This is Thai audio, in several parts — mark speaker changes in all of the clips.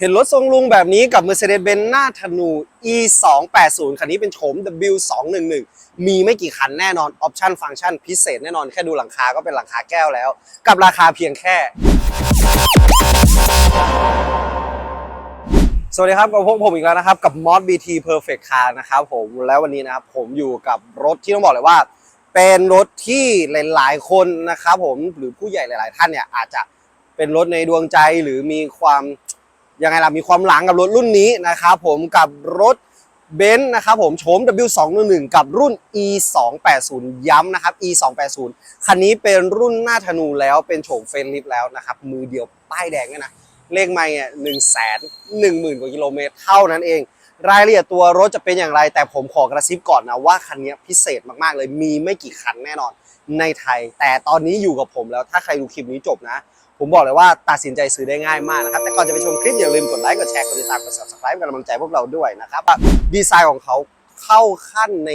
Speaker 1: เห็นรถทรงลุงแบบนี้กับ Mercedes-Benz หน้าธนู e 2 8 0คันนี้เป็นโฉม w 2 1 1มีไม่กี่คันแน่นอนออปชั่นฟังก์ชันพิเศษแน่นอนแค่ดูหลังคาก็เป็นหลังคาแก้วแล้ว กับราคาเพียงแค่ สวัสดีครับกับพวกผมอีกแล้วนะครับ กับ Mod BT Perfect Car นะครับผมแล้ววันนี้นะครับผมอยู่กับรถที่ต้องบอกเลยว่า เป็นรถที่หลาย ๆ คนนะครับผมหรือผู้ใหญ่หลาย ๆ ท่านเนี่ยอาจจะเป็นรถในดวงใจหรือมีความ ยังไงล่ะมีความหลังกับรถรุ่นนี้นะครับผมกับรถเบนซ์นะครับผมโฉม W211 กับรุ่น E280 ย้ำนะครับ E280 คันนี้เป็นรุ่นหน้าธนูแล้วเป็นโฉมเฟรนลิฟแล้วนะครับ มือเดียวป้ายแดงเนี่ยนะ เลขไม่เนี่ยหนึ่งแสนหนึ่งหมื่นกว่ากิโลเมตรเท่านั้นเอง รายละเอียดตัวรถจะเป็นอย่างไร แต่ผมขอกระซิบก่อนนะว่าคันนี้พิเศษมากๆเลยมีไม่กี่คันแน่นอนในไทย แต่ตอนนี้อยู่กับผมแล้วถ้าใครดูคลิปนี้จบนะ ผมบอกเลยว่าตัดสินใจซื้อได้ง่ายมากนะครับ แต่ก่อนจะไปชมคลิปอย่าลืมกดไลค์กดแชร์กดติดตามกด subscribe เป็นกำลังใจพวกเราด้วยนะครับดีไซน์ของเขาเข้าขั้นใน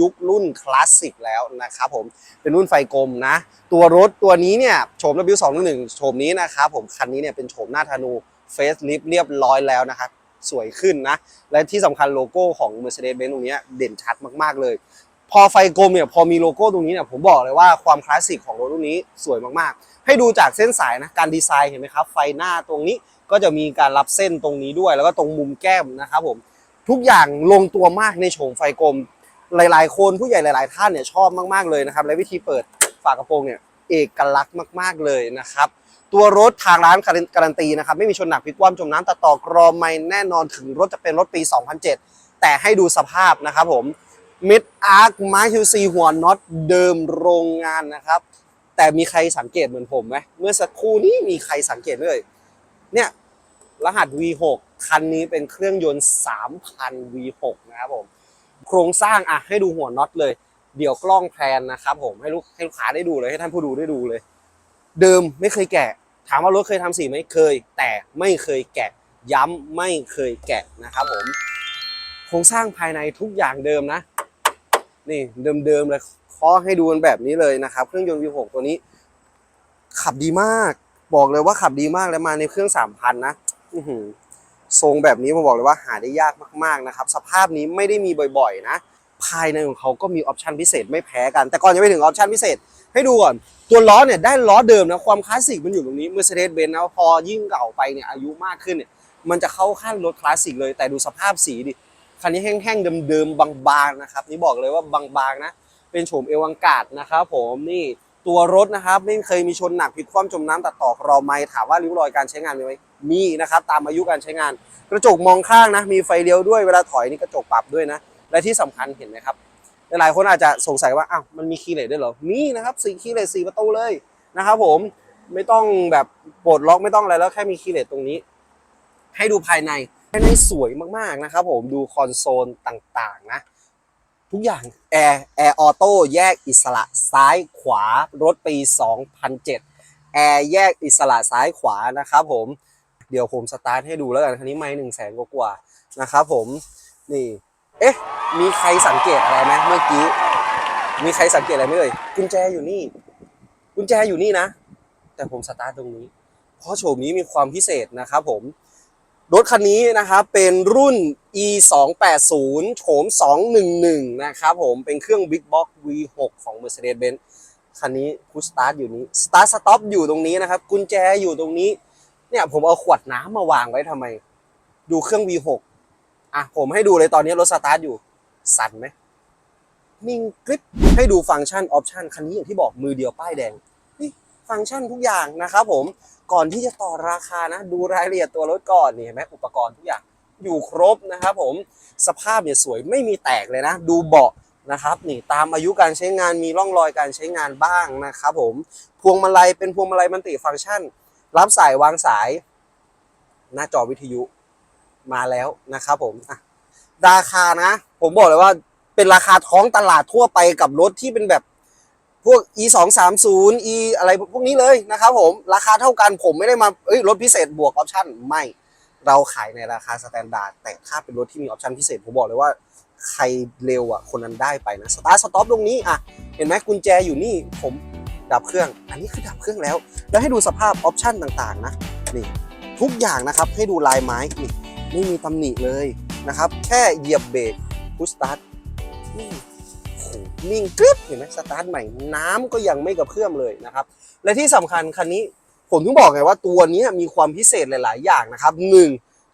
Speaker 1: ยุครุ่นคลาสสิกแล้วนะครับผมเป็นรุ่นไฟกลมนะ ตัวรถตัวนี้เนี่ยโฉม W211 โฉมนี้นะครับผมคันนี้เนี่ยเป็นโฉมหน้าธนูเฟสลิฟเรียบร้อยแล้วนะครับสวยขึ้นนะ และที่สำคัญโลโก้ของ Mercedes-Benz ตรงเนี้ยเด่นชัดมาก ๆ เลย พอไฟกลมเนี่ยพอมีโลโก้ตรงนี้เนี่ยผมบอกเลยว่าความคลาสสิกของรถรุ่นนี้สวยมากๆ ให้ดูจากเส้นสายนะการดีไซน์เห็นไหมครับ ไฟหน้าตรงนี้ก็จะมีการรับเส้นตรงนี้ด้วย แล้วก็ตรงมุมแก้มนะครับผมทุกอย่างลงตัวมากในโฉมไฟกลม หลาย ๆ คนผู้ใหญ่หลาย ๆ ท่านเนี่ยชอบมากๆเลยนะครับและวิธีเปิดฝากระโปรงเนี่ยเอกลักษณ์มาก ๆเลยนะครับตัวรถทางร้านการันตีนะครับไม่มีชนหนักพลิกคว่ำจมน้ำตัดต่อกรอไม่แน่นอนถึงรถจะเป็นรถปี 2007 แต่ให้ดูสภาพนะครับผม มิดอาร์คมาคิวซีหัวน็อตเดิมโรงงานนะครับ แต่มีใครสังเกตเหมือนผมไหมเมื่อสักครู่นี้มีใครสังเกตเลยเนี่ยรหัส V6 คันนี้เป็นเครื่องยนต์ 3,000 V6 นะครับผมโครงสร้างอะให้ดูหัวน็อตเลย เดี๋ยวกล้องแพลนนะครับผมให้ลูกให้ลูกค้าได้ดูเลยให้ท่านผู้ดูได้ดูเลย เดิมไม่เคยแกะ ถามว่ารถเคยทำสีไหมเคย แต่ไม่เคยแกะ ย้ำไม่เคยแกะนะครับผมโครงสร้างภายในทุกอย่างเดิมนะ นี่เดิมๆเลยเคาะให้ดูกันแบบนี้เลยนะครับ เครื่องยนต์ V6 ตัวนี้ ขับดีมาก บอกเลยว่าขับดีมากแล้วมาในเครื่อง 3,000 นะทรงแบบนี้ผมบอกเลยว่าหาได้ยากมากๆนะครับ สภาพนี้ไม่ได้มีบ่อยๆนะ ภายในของเขาก็มีออปชันพิเศษไม่แพ้กัน แต่ก่อนจะไปถึงออปชันพิเศษ ให้ดูก่อน ตัวล้อเนี่ยได้ล้อเดิมนะ ความคลาสสิกมันอยู่ตรงนี้ Mercedes-Benz นะพอยิ่งเก่าไปเนี่ยอายุมากขึ้นเนี่ยมันจะเข้าขั้นรถคลาสสิกเลยแต่ดูสภาพสีดิ คันนี้แห้งๆเดิมๆบางๆนะครับนี่บอกเลยว่าบางๆนะ เป็นโฉมเอวังกาดนะครับผมนี่ตัวรถนะครับไม่เคยมีชนหนักพลิกคว่ำจมน้ำตัดต่อรอไม่ถามว่าริ้วรอยการใช้งานมีไหมมีนะครับตามอายุการใช้งาน กระจกมองข้างนะมีไฟเลี้ยวด้วยเวลาถอยนี่กระจกปรับด้วยนะ และที่สำคัญเห็นไหมครับหลายคนอาจจะสงสัยว่าอ้าวมันมีคีย์เลสด้วยเหรอมีนะครับสี่คีย์เลสสี่ประตูเลยนะครับผมไม่ต้องแบบปลดล็อกไม่ต้องอะไรแล้วแค่มีคีย์เลสตรงนี้ ให้ดูภายใน ภายในสวยมากๆนะครับผมดูคอนโซลต่างๆนะ ทุกอย่างแอร์แอร์ออโต้แยกอิสระซ้ายขวารถปี 2007 แอร์แยกอิสระซ้ายขวานะครับผมเดี๋ยวผมสตาร์ทให้ดูแล้วกันคันนี้ไม่หนึ่งแสนกว่าๆนะครับผมนี่เอ๊ะมีใครสังเกตอะไรไหมเมื่อกี้มีใครสังเกตอะไรไหมเอ่ยกุญแจอยู่นี่ กุญแจอยู่นี่นะ แต่ผมสตาร์ทตรงนี้ เพราะโฉมนี้มีความพิเศษนะครับผม รถคันนี้นะครับเป็นรุ่น e 2 8 0โฉม211 นะครับผมเป็นเครื่อง Big Box V6 ของ Mercedes-Benz คันนี้พุชสตาร์ทอยู่นี้ Start Stop อยู่ตรงนี้นะครับ กุญแจอยู่ตรงนี้ เนี่ยผมเอาขวดน้ำมาวางไว้ทำไม ดูเครื่อง V6 อะผมให้ดูเลยตอนนี้รถสตาร์ทอยู่ สั่นไหมนิ่งกริปให้ดูฟังก์ชันออปชันคันนี้อย่างที่บอกมือเดียวป้ายแดงนี่ฟังก์ชันทุกอย่างนะครับผม ก่อนที่จะต่อราคานะดูรายละเอียดตัวรถก่อนนี่เห็นไหมอุปกรณ์ทุกอย่างอยู่ครบนะครับผมสภาพเนี่ยสวยไม่มีแตกเลยนะ ดูเบาะนะครับนี่ตามอายุการใช้งานมีร่องรอยการใช้งานบ้างนะครับผมพวงมาลัยเป็นพวงมาลัยมันติฟังก์ชัน รับสายวางสาย หน้าจอวิทยุมาแล้วนะครับผมราคานะ ผมบอกเลยว่าเป็นราคาท้องตลาดทั่วไปกับรถที่เป็นแบบ พวก e 2 3 0 e อะไรพวกนี้เลยนะครับผม ราคาเท่ากันผมไม่ได้มาเอ้ยรถพิเศษบวกออปชั่นไม่เราขายในราคาสแตนดาร์ดแต่ถ้าเป็นรถที่มีออปชั่นพิเศษผมบอกเลยว่าใครเร็วอะคนนั้นได้ไปนะสตาร์ทสต็อปตรงนี้อะเห็นไหมกุญแจอยู่นี่ผมดับเครื่อง อันนี้คือดับเครื่องแล้ว แล้วให้ดูสภาพออปชั่นต่างๆนะนี่ทุกอย่างนะครับให้ดูลายไม้นี่ไม่มีตำหนิเลยนะครับ แค่เหยียบเบรกพุชสตาร์ท นิ่งกริบเห็นไหมสตาร์ทใหม่น้ำก็ยังไม่กระเพื่อมเลยนะครับ และที่สำคัญคันนี้ผมถึงบอกไงว่าตัวนี้มีความพิเศษหลาย ๆ อย่างนะครับหนึ่ง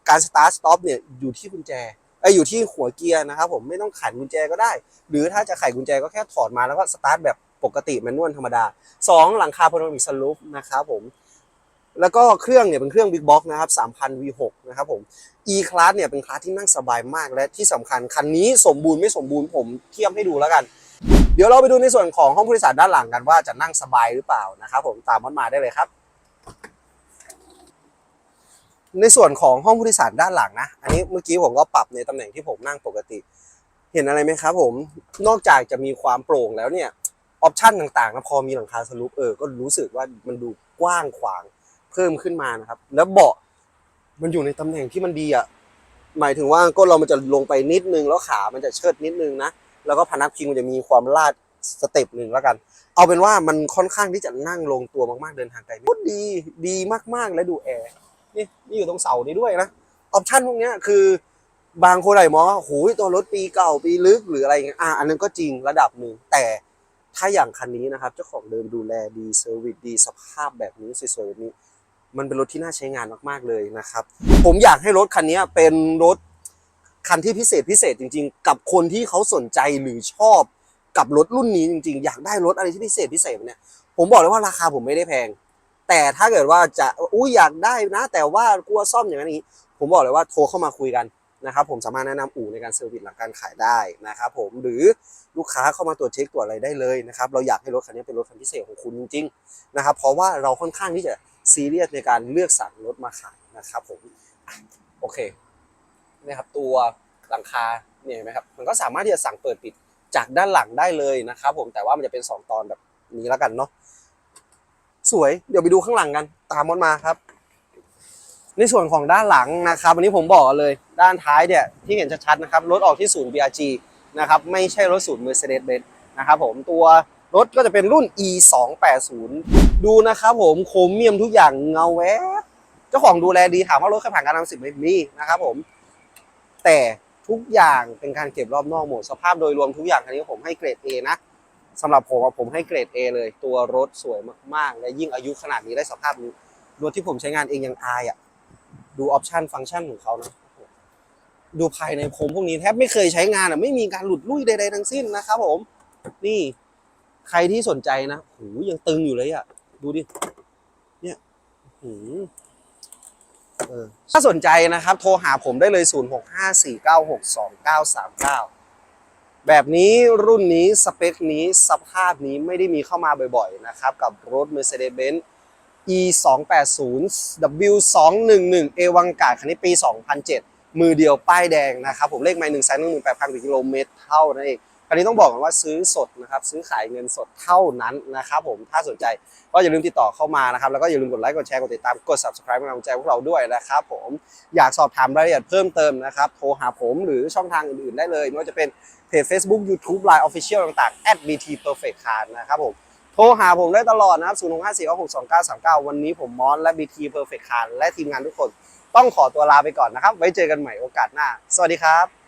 Speaker 1: การสตาร์ทสต็อปเนี่ยอยู่ที่กุญแจไอยอยู่ที่หัวเกียร์นะครับผมไม่ต้องไขกุญแจก็ได้ หรือถ้าจะไขกุญแจก็แค่ถอดมาแล้วก็สตาร์ทแบบปกติแมนนวลธรรมดา 2 หลังคาพาโนรามิกสลูปนะครับผมแล้วก็เครื่องเนี่ยเป็นเครื่อง Big Box นะครับ3,000 V6 นะครับผม E Class เนี่ยเป็นคลาสที่นั่งสบายมากและที่สำคัญคันนี้สมบูรณ์ไม่สมบูรณ์ผมเทียบให้ดูแล้วกัน เดี๋ยวเราไปดูในส่วนของห้องผู้โดยสารด้านหลังกันว่าจะนั่งสบายหรือเปล่านะครับผมตามมันมาได้เลยครับ ในส่วนของห้องผู้โดยสารด้านหลังนะ อันนี้เมื่อกี้ผมก็ปรับในตำแหน่งที่ผมนั่งปกติ เห็นอะไรไหมครับผมนอกจากจะมีความโปร่งแล้วเนี่ยออปชันต่างๆนะพอมีหลังคาสลูปเออก็รู้สึกว่ามันดูกว้างขวางเพิ่มขึ้นมานะครับ แล้วเบาะมันอยู่ในตำแหน่งที่มันดีอะหมายถึงว่าก้นเรามันจะลงไปนิดนึงแล้วขามันจะเชิดนิดนึงนะ แล้วก็พนักพิงมันจะมีความลาดสเต็ปหนึ่งแล้วกัน เอาเป็นว่ามันค่อนข้างที่จะนั่งลงตัวมากๆเดินทางไกลโคตรดีดีมากๆและดูแอร์นี่นี่อยู่ตรงเสานี้ด้วยนะออปชั่นพวกนี้คือบางคนอาจจะมองว่าโอ้ยตัวรถปีเก่าปีลึกหรืออะไรเงี้ยอะอันนั้นก็จริงระดับหนึ่งแต่ถ้าอย่างคันนี้นะครับ เจ้าของเดิมดูแลดีเซอร์วิสดีสภาพแบบนี้สวยๆแบบนี้ มันเป็นรถที่น่าใช้งานมากๆเลยนะครับ ผมอยากให้รถคันนี้เป็นรถ คันที่พิเศษพิเศษจริง ๆ กับคนที่เขาสนใจหรือชอบกับรถรุ่นนี้จริง ๆ อยากได้รถอะไรที่พิเศษพิเศษเนี่ยผมบอกเลยว่าราคาผมไม่ได้แพง แต่ถ้าเกิดว่าจะอุ้ยอยากได้นะ แต่ว่ากลัวซ่อมอย่างนั้นนี้ ผมบอกเลยว่าโทรเข้ามาคุยกันนะครับผมสามารถแนะนำอู่ในการเซอร์วิสหลังการขายได้นะครับผมหรือลูกค้าเข้ามาตรวจเช็คตรวจอะไรได้เลยนะครับเราอยากให้รถคันนี้เป็นรถคันพิเศษของคุณจริงๆนะครับเพราะว่าเราค่อนข้างที่จะซีเรียสในการเลือกสรรรถมาขายนะครับผมโอเค นี่ยครับตัวหลังคาเนี่ยเห็นไหมครับมันก็สามารถที่จะสั่งเปิดปิดจากด้านหลังได้เลยนะครับผมแต่ว่ามันจะเป็นสองตอนแบบนี้แล้วกันเนาะสวยเดี๋ยวไปดูข้างหลังกัน ตามมดมาครับ ในส่วนของด้านหลังนะครับวันนี้ผมบอกเลยด้านท้ายเนี่ยที่เห็นชัดๆนะครับรถออกที่ศูนย์ BRG นะครับไม่ใช่รถศูนย์ Mercedes-Benz นะครับผมตัวรถก็จะเป็นรุ่น E 2 8 0ดูนะครับผมโครเมียมทุกอย่างเงาแวบเจ้าของดูแลดีถามว่ารถเคยผ่านการทำสิบไหมมีนะครับผม แต่ทุกอย่างเป็นการเก็บรอบนอกหมดสภาพโดยรวมทุกอย่างคันนี้ผมให้เกรด A นะสำหรับผมอะผมให้เกรด A เลย ตัวรถสวยมากๆ และยิ่งอายุขนาดนี้ได้สภาพนี้รถที่ผมใช้งานเองยังอายอะดูออปชันฟังก์ชันของเขานะดูภายในผมพวกนี้แทบไม่เคยใช้งานอะไม่มีการหลุดลุ่ยใดๆทั้งสิ้นนะครับผม นี่ใครที่สนใจนะโหยังตึงอยู่เลยอะ ดูดิ เนี่ยหืมเออ ถ้าสนใจนะครับ โทรหาผมได้เลย 0654962939 แบบนี้รุ่นนี้สเปคนี้สภาพนี้ไม่ได้มีเข้ามาบ่อยๆนะครับ กับรถ Mercedes-Benz E 2 8 0 W 2 1 1เอวังกาดคันนี้ปี 2007 มือเดียวป้ายแดงนะครับ ผมเลขไม่หนึ่งแสนหนึ่งหมื่นแปดพันกิโลเมตรเท่านั้นเอง คันนี้ต้องบอกกันว่าซื้อสดนะครับซื้อขายเงินสดเท่านั้นนะครับผมถ้าสนใจก็อย่าลืมติดต่อเข้ามานะครับแล้วก็อย่าลืมกดไลค์กดแชร์กดติดตามกด subscribe เป็นกำลังใจพวกเราด้วยนะครับผมอยากสอบถามรายละเอียดเพิ่มเติมนะครับโทรหาผมหรือช่องทางอื่นๆได้เลยไม่ว่าจะเป็นเพจ Facebook YouTube Line Official ต่างๆ @bt perfect car นะครับผมโทรหาผมได้ตลอดนะครับ 0 6 5 4 6 2 9 3 9 วันนี้ผมมอนและ BT Perfect Car และทีมงานทุกคน ต้องขอตัวลาไปก่อนนะครับ ไว้เจอกันใหม่โอกาสหน้า สวัสดีครับ